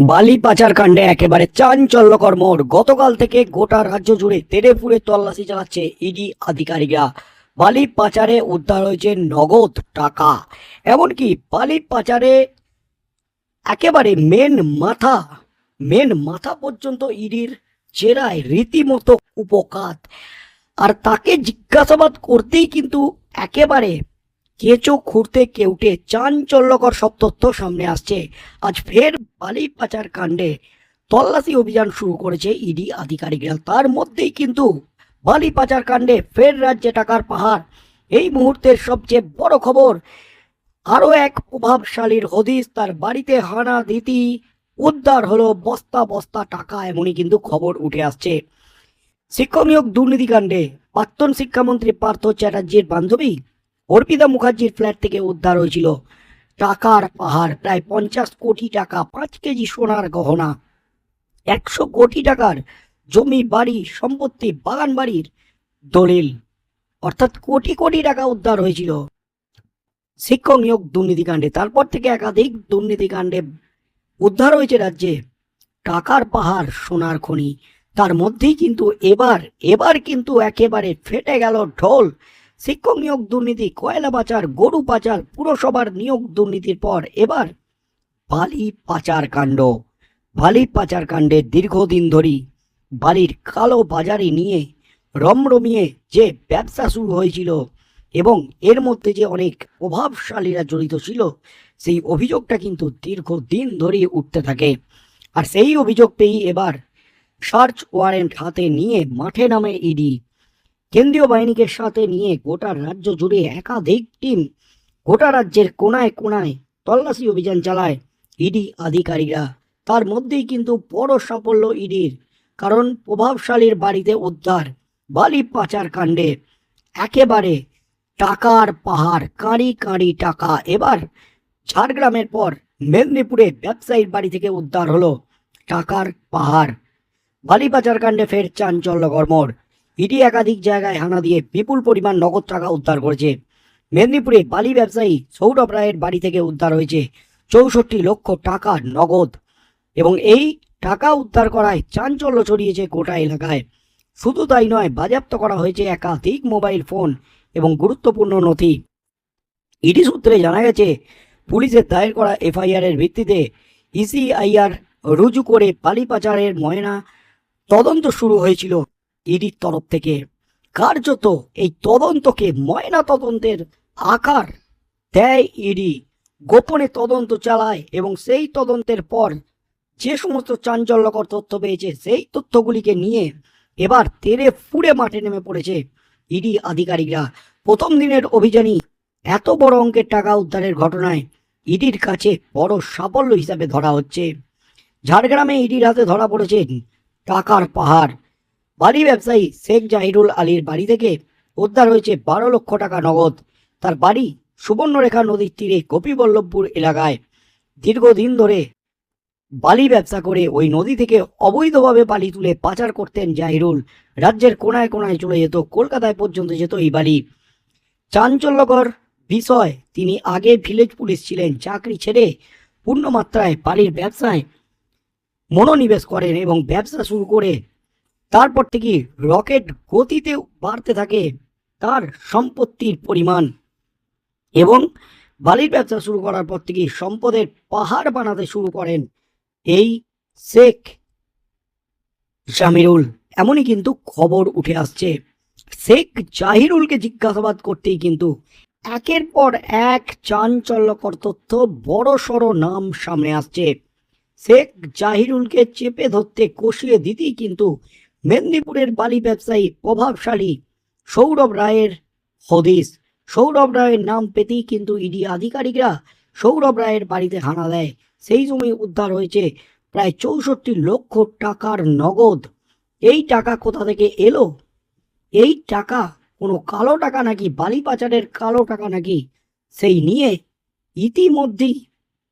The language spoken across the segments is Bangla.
বালি পাচার কাণ্ডে একেবারে চাঞ্চল্যকর মোড়। গতকাল থেকে গোটা রাজ্য জুড়ে তেড়ে ফুড়ে তল্লাশি চালাচ্ছে ইডি আধিকারিকরা। বালি পাচারে উদ্ধার হয়েছে নগদ টাকা। এমনকি বালি পাচারে একেবারে মেন মাথা মেন মাথা পর্যন্ত ইডির জেরায় রীতিমতো উপকাত। আর তাকে জিজ্ঞাসাবাদ করতেই কিন্তু একেবারে কেঁচো খুঁড়তে কেউটে চাঞ্চল্যকর সব তথ্য সামনে আসছে। আজ ফের বালি পাচার কাণ্ডে তল্লাশি অভিযান শুরু করেছে ইডি আধিকারিকরা। তার মধ্যেই কিন্তু বালি পাচার কাণ্ডে ফের রাজ্যে টাকার পাহাড়। এই মুহূর্তের সবচেয়ে বড় খবর, আরও এক প্রভাবশালীর হদিস তার বাড়িতে হানা দিতি উদ্ধার হলো বস্তা বস্তা টাকা এমনই কিন্তু খবর উঠে আসছে। শিক্ষক নিয়োগ দুর্নীতিকাণ্ডে প্রাক্তন শিক্ষামন্ত্রী পার্থ চ্যাটার্জির বান্ধবী অর্পিতা মুখার্জির ফ্ল্যাট থেকে উদ্ধার হয়েছিল। টাকার পাহাড়, প্রায় পঞ্চাশ কোটি টাকা, পাঁচ কেজি সোনার গহনা। একশো কোটি টাকার জমি, বাড়ি, সম্পত্তি, বাগান বাড়ির দলিল, অর্থাৎ কোটি কোটি টাকা উদ্ধার হয়েছিল। শিক্ষক নিয়োগ দুর্নীতিকাণ্ডে, তারপর থেকে একাধিক দুর্নীতিকাণ্ডে উদ্ধার হয়েছে রাজ্যে। টাকার পাহাড়, সোনার খনি, তার মধ্যেই কিন্তু এবার এবার কিন্তু একেবারে ফেটে গেল ঢোল। শিক্ষক নিয়োগ দুর্নীতি, কয়লা পাচার, গরু পাচার, পুরসভার নিয়োগ দুর্নীতির পর এবার বালি পাচার কাণ্ড। বালি পাচার কাণ্ডে দীর্ঘদিন ধরেই বালির কালো বাজারে নিয়ে রমরমিয়ে যে ব্যবসা শুরু হয়েছিল এবং এর মধ্যে যে অনেক প্রভাবশালীরা জড়িত ছিল, সেই অভিযোগটা কিন্তু দীর্ঘদিন ধরেই উঠতে থাকে। আর সেই অভিযোগ পেয়েই এবার সার্চ ওয়ারেন্ট হাতে নিয়ে মাঠে নামে ইডি কেন্দ্রীয় বাহিনীকে সাথে নিয়ে গোটা রাজ্য জুড়ে একাধিক টিম গোটা রাজ্যের কোনায় কোনায় তল্লাশি অভিযান চালায় ইডি আধিকারিকরা। তার মধ্যেই কিন্তু বড় সাফল্য ইডির, কারণ প্রভাবশালীর বাড়িতে উদ্ধার, বালি পাচার কাণ্ডে। একেবারে টাকার পাহাড়, কাঁড়ি কাঁড়ি টাকা। এবার ঝাড়গ্রামের পর মেদিনীপুরে ব্যবসায়ীর বাড়ি থেকে উদ্ধার হলো টাকার পাহাড়। বালি পাচার কাণ্ডে ফের চাঞ্চল্য গড়মড় ইডি একাধিক জায়গায় হানা দিয়ে বিপুল পরিমাণ নগদ টাকা উদ্ধার করেছে। মেদিনীপুরে বালি ব্যবসায়ী সৌরভ রায়ের বাড়ি থেকে উদ্ধার হয়েছে চৌষট্টি লক্ষ টাকা নগদ এবং এই টাকা উদ্ধার করায় চাঞ্চল্য ছড়িয়েছে গোটা এলাকায়। শুধু তাই নয়, বাজেয়াপ্ত করা হয়েছে একাধিক মোবাইল ফোন এবং গুরুত্বপূর্ণ নথি। ইডি সূত্রে জানা গেছে, পুলিশের দায়ের করা এফআইআর এর ভিত্তিতে ইসিআইআর রুজু করে বালি পাচারের ময়না তদন্ত শুরু হয়েছিল। ইডির তরফ থেকে কার্যত এই তদন্তকে ময়না তদন্তের আকার দেয় ইডি। গোপনে তদন্ত চালায় এবং সেই তদন্তের পর যে সমস্ত চাঞ্চল্যকর তথ্য পেয়েছে, সেই তথ্যগুলিকে নিয়ে এবার তেরে ফুড়ে মাঠে নেমে পড়েছে ইডি আধিকারিকরা। প্রথম দিনের অভিযানই এত বড় অঙ্কের টাকা উদ্ধারের ঘটনায় ইডির কাছে বড় সাফল্য হিসাবে ধরা হচ্ছে। ঝাড়গ্রামে ইডির হাতে ধরা পড়েছে টাকার পাহাড়। বাড়ি ব্যবসায়ী শেখ জাহিরুল আলীর বাড়ি থেকে উদ্ধার হয়েছে বারো লক্ষ টাকা নগদ। তার বাড়ি সুবর্ণরেখা নদীর তীরে গোপীবল্লভপুর এলাকায়। দীর্ঘদিন ধরে বালি ব্যবসা করে ওই নদী থেকে অবৈধভাবে বালি তুলে পাচার করতেন জাহিরুল। রাজ্যের কোনায় কোনায় চলে যেত, কলকাতায় পর্যন্ত যেত এই বালি। চাঞ্চল্যকর বিষয়, তিনি আগে ভিলেজ পুলিশ ছিলেন, চাকরি ছেড়ে পূর্ণমাত্রায় বালির ব্যবসায় মনোনিবেশ করেন এবং ব্যবসা শুরু করে তারপর থেকে রকেট গতিতে বাড়তে থাকে তার সম্পত্তির পরিমাণ। এবং বালির ব্যবসা শুরু করার পর থেকে সম্পদের পাহাড় বানাতে শুরু করেন এই শেখ জামিরুল। এমনই কিন্তু খবর উঠে আসছে। শেখ জাহিরুলকে জিজ্ঞাসাবাদ করতেই কিন্তু একের পর এক চাঞ্চল্যকর তথ্য বড় সড় নাম সামনে আসছে। শেখ জাহিরুলকে চেপে ধরতে কষিয়ে দিতেই কিন্তু মেদিনীপুরের বালি ব্যবসায়ী প্রভাবশালী সৌরভ রায়ের হদিস। সৌরভ রায়ের নাম পেতেই কিন্তু ইডি আধিকারিকরা সৌরভ রায়ের বাড়িতে হানা দেয়। সেই সময় উদ্ধার হয়েছে প্রায় চৌষট্টি লক্ষ টাকার নগদ। এই টাকা কোথা থেকে এলো? এই টাকা কোনো কালো টাকা নাকি বালি পাচারের কালো টাকা নাকি? সেই নিয়ে ইতিমধ্যেই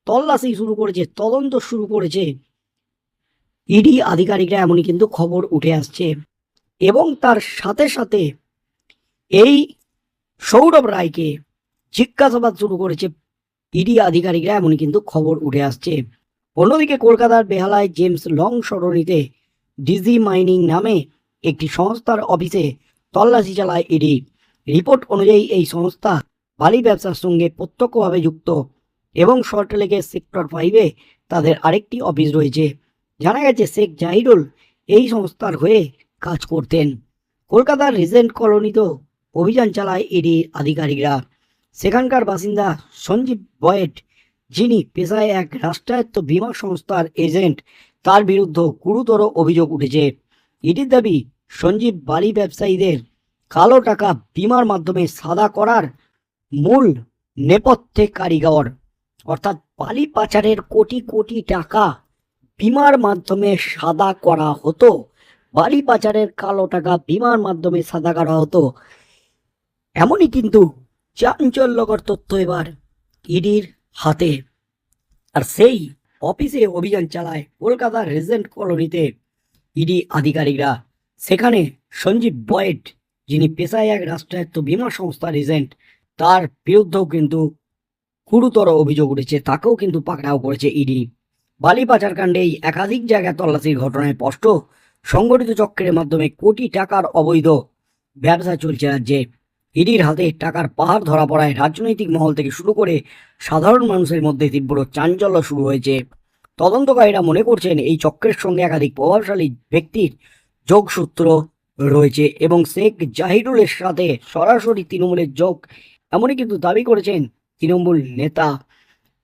তল্লাশি শুরু করেছে, তদন্ত শুরু করেছে ইডি আধিকারিকরা এমনই কিন্তু খবর উঠে আসছে। এবং তার সাথে সাথে এই সৌরভ রায়কে জিজ্ঞাসাবাদ শুরু করেছে ইডি আধিকারিকরা এমনই কিন্তু খবর উঠে আসছে। অন্যদিকে কলকাতার বেহালায় জেমস লং সরণিতে ডিজি মাইনিং নামে একটি সংস্থার অফিসে তল্লাশি চালায় ইডি। রিপোর্ট অনুযায়ী এই সংস্থা বালি ব্যবসার সঙ্গে প্রত্যক্ষভাবে যুক্ত এবং সল্টলেকের সেক্টর ফাইভে তাদের আরেকটি অফিস রয়েছে। জানা গেছে শেখ জাহিরুল এই সংস্থার হয়ে কাজ করতেন। কলকাতার রিজেন্ট কলোনিতেও অভিযান চালায় ইডি আধিকারিকরা। সেখানকার বাসিন্দা সঞ্জীব বয়েট, যিনি পেশায় এক রাষ্ট্রায়ত্ত বিমা সংস্থার এজেন্ট, তার বিরুদ্ধে গুরুতর অভিযোগ উঠেছে। ইডির দাবি, সঞ্জীব বালি ব্যবসায়ীদের কালো টাকা বিমার মাধ্যমে সাদা করার মূল নেপথ্যে কারিগর। অর্থাৎ বালি পাচারের কোটি কোটি টাকা বিমার মাধ্যমে সাদা করা হতো। বালি পাচারের কালো টাকা বিমার মাধ্যমে সাদা করা হতো। এমনই কিন্তু চাঞ্চল্যকর তথ্য এবার ইডির হাতে। আর সেই অফিসে অভিযান চালায় কলকাতার রেজেন্ট কলোনিতে ইডি আধিকারিকরা। সেখানে সঞ্জীব বয়েড, যিনি পেশায় এক রাষ্ট্রায়ত্ত বিমা সংস্থার এজেন্ট তার বিরুদ্ধেও কিন্তু গুরুতর অভিযোগ উঠেছে, তাকেও কিন্তু পাকড়াও করেছে ইডি। বালি পাচার কাণ্ডে এই একাধিক জায়গায় তল্লাশির ঘটনায় স্পষ্ট। সংগঠিত চক্রের মাধ্যমে কোটি টাকার অবৈধ ব্যবসা চলছে রাজ্যে। ইডির হাতে টাকার পাহাড় ধরা পড়ায় রাজনৈতিক মহল থেকে শুরু করে সাধারণ মানুষের মধ্যে তীব্র চাঞ্চল্য শুরু হয়েছে। তদন্তকারীরা মনে করছেন এই চক্রের সঙ্গে একাধিক প্রভাবশালী ব্যক্তির যোগসূত্র রয়েছে এবং শেখ জাহিরুলের সাথে সরাসরি তৃণমূলের যোগ। এমনই কিন্তু দাবি করেছেন তৃণমূল নেতা।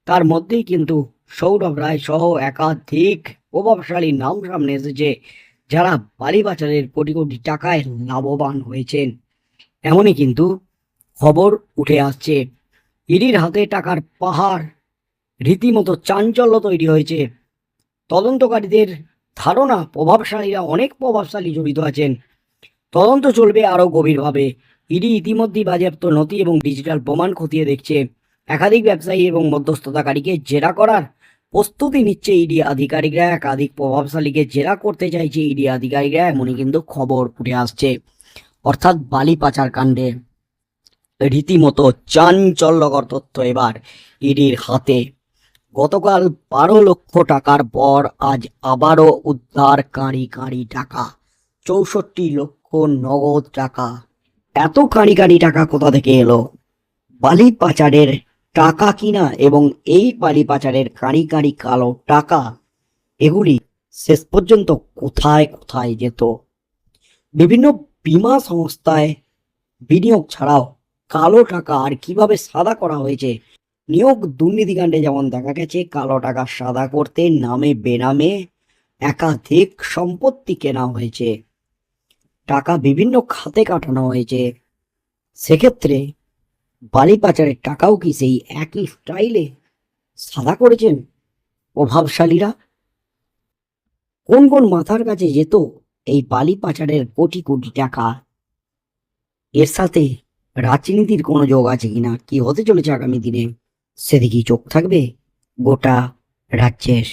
তার মধ্যেই কিন্তু সৌরভ রায় সহ একাধিক প্রভাবশালী নাম সামনে এসেছে, যারা বালি পাচারের কোটি কোটি টাকায় লাভবান হয়েছেন। এমনই কিন্তু খবর উঠে আসছে। ইডির হাতে টাকার পাহাড়, রীতিমতো চাঞ্চল্য তৈরি হয়েছে। তদন্তকারীদের ধারণা, প্রভাবশালীরা অনেক প্রভাবশালী জড়িত আছেন। তদন্ত চলবে আরও গভীরভাবে। ইডি ইতিমধ্যেই বাজেয়াপ্ত নথি এবং ডিজিটাল প্রমাণ খতিয়ে দেখছে। একাধিক ব্যবসায়ী এবং মধ্যস্থতাকারীকে জেরা করার প্রস্তুতি নিচ্ছে ইডি আধিকারিকরা। একাধিক প্রভাবশালীকে জেরা করতে চাইছে ইডি আধিকারিকরা, এমনই কিন্তু খবর উঠে আসছে। অর্থাৎ বালি পাচার কাণ্ডে। রীতিমতো চাঞ্চল্যকর তথ্য এবার ইডির হাতে। গতকাল বারো লক্ষ টাকার পর আজ আবারও উদ্ধার কাঁড়ি কাঁড়ি টাকা। চৌষট্টি লক্ষ নগদ টাকা। এত কাঁড়ি কাঁড়ি টাকা কোথা থেকে এলো? বালি পাচারের টাকা কিনা এবং এই বালি পাচারের কাঁড়ি কাঁড়ি কালো টাকা, এগুলি শেষ পর্যন্ত কোথায় কোথায় যেত? বিভিন্ন বীমা সংস্থায় বিনিয়োগ ছাড়াও কালো টাকা আর কীভাবে সাদা করা হয়েছে? নিয়োগ দুর্নীতিকাণ্ডে যেমন দেখা গেছে, কালো টাকা সাদা করতে নামে বেনামে একাধিক সম্পত্তি কেনা হয়েছে। টাকা বিভিন্ন খাতে কাটানো হয়েছে। সেক্ষেত্রে বালি পাচারের টাকাও কি সেই একই স্টাইলে সাদা করেছেন প্রভাবশালীরা? কোন কোন মাথার কাছে যেত এই বালি পাচারের কোটি কোটি টাকা? এর সাথে রাজনীতির কোনো যোগ আছে কিনা কি হতে চলেছে আগামী দিনে? সেদিকেই চোখ থাকবে গোটা রাজ্যের